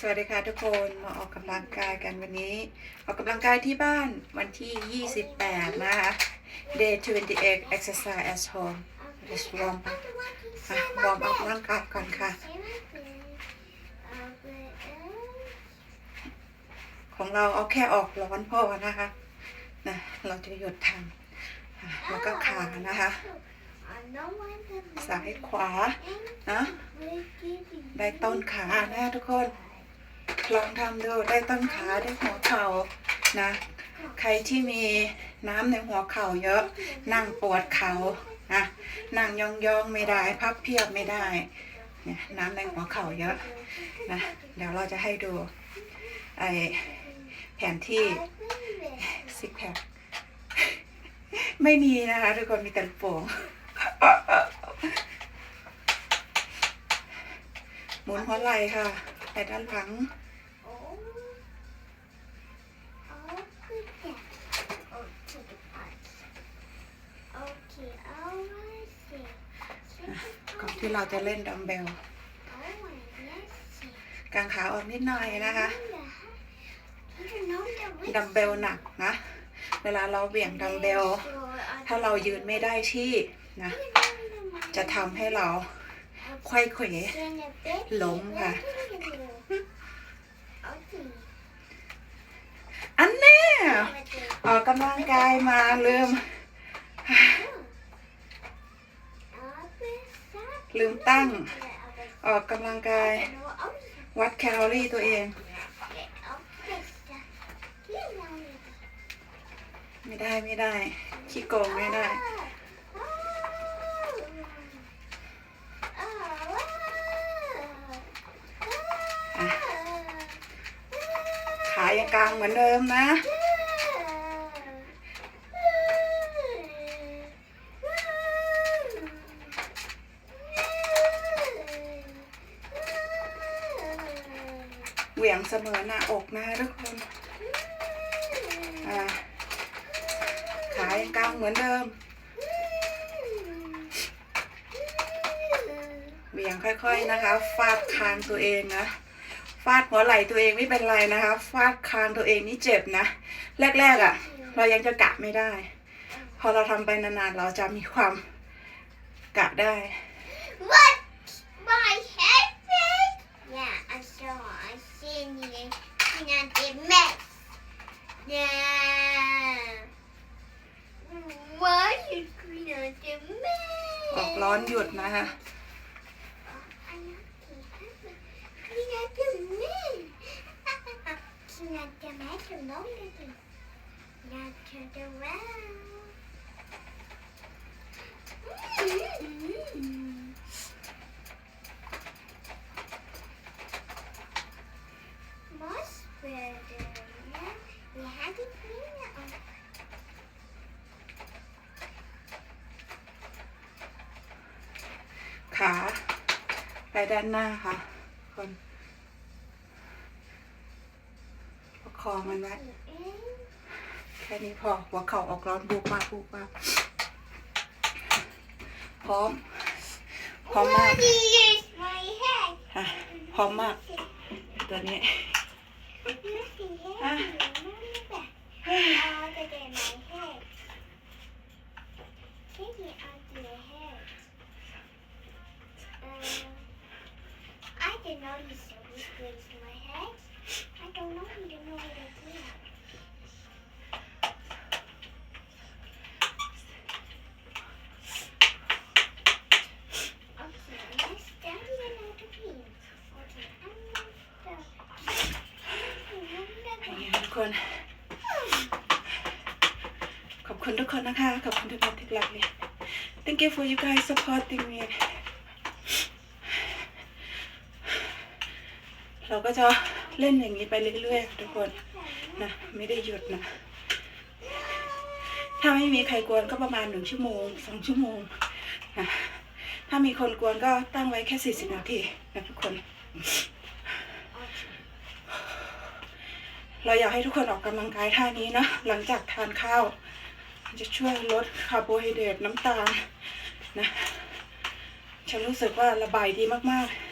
สวัสดีค่ะทุกคนมาออกกำลังกายกันวันนี้ ออกกำลังกายที่บ้านวันที่ 28 นะคะ day 28 exercise at home just warm up อะวอร์มอัพร่างกายก่อนค่ะ ของเราเอาแค่ออกร้อนพอนะคะนะเราจะหยุดทำแล้วก็ขานะคะซ้ายขวานะได้ต้นขานะทุกคน ลองทำดูได้ต้นขาได้หัวเข่านะ ใครที่มีน้ำในหัวเข่าเยอะ นั่งปวดเข่านะนั่งยองๆไม่ได้ พับเพียบไม่ได้เนี่ยน้ำในหัวเข่าเยอะนะเดี๋ยวเราจะให้ดูไอแผนที่ซิกแพคไม่มีนะคะทุกคนมีแต่โป่งหมุนหัวไหล่ค่ะไปด้านหลัง ที่เราจะเล่นดัมเบลกางขาออกนิดหน่อยนะคะดัมเบลหนักนะ เวลาเราเบี่ยงดัมเบล ถ้าเรายืนไม่ได้ที่นะ จะทำให้เราควยเขวล้มค่ะ อันแน่ออกกำลังกายมาลืม ลืมตั้ง ออกกำลังกาย วัดแคลอรี่ตัวเอง ไม่ได้ไม่ได้ ขี้โกงไม่ได้ขายังกลางเหมือนเดิมนะ วี่ยงเสมอหน้าอกนะทุกคนขายังกลางเหมือนเดิม เหวี่ยงค่อยๆนะคะ ฟาดคางตัวเองนะ ฟาดหัวไหล่ตัวเองไม่เป็นไรนะคะ ฟาดคางตัวเองนี่เจ็บนะ แรกๆอะ่ะ เรายังจะกะไม่ได้ พอเราทำไปนานๆ เราจะมีความกะได้ What? My head big? Yeah, I saw. I seen it. Not the mess. Yeah. Why you clean out the mess? ออกร้อนหยุดนะคะ Clean out the mess. Clean out the mess ไปด้านหน้าค่ะ คนประคองมันไว้แค่นี้พอหัวเข่าออกร้อนบูปาบูปาพร้อม พร้อมมาก What is my head? ค่ะพร้อมมาก ตัวนี้ Ah. Other than my head. Take it now you so this was my head. I don't know. You don't know what it is. Okay, I'm going to ขอบคุณทุกคนนะคะ ขอบคุณทุกคนที่รักเลย Thank you for you guys supporting me เราก็จะเล่นอย่างนี้ไปเรื่อยๆทุกคนนะไม่ได้หยุดนะ ถ้าไม่มีใครกวนก็ประมาณหนึ่งชั่วโมงสองชั่วโมงนะถ้ามีคนกวนก็ตั้งไว้แค่สี่สิบนาทีนะทุกคน เราอยากให้ทุกคนออกกำลังกายท่านี้นะหลังจากทานข้าว จะช่วยลดคาร์โบไฮเดรตน้ำตาลนะฉันรู้สึกว่าระบายดีมากๆ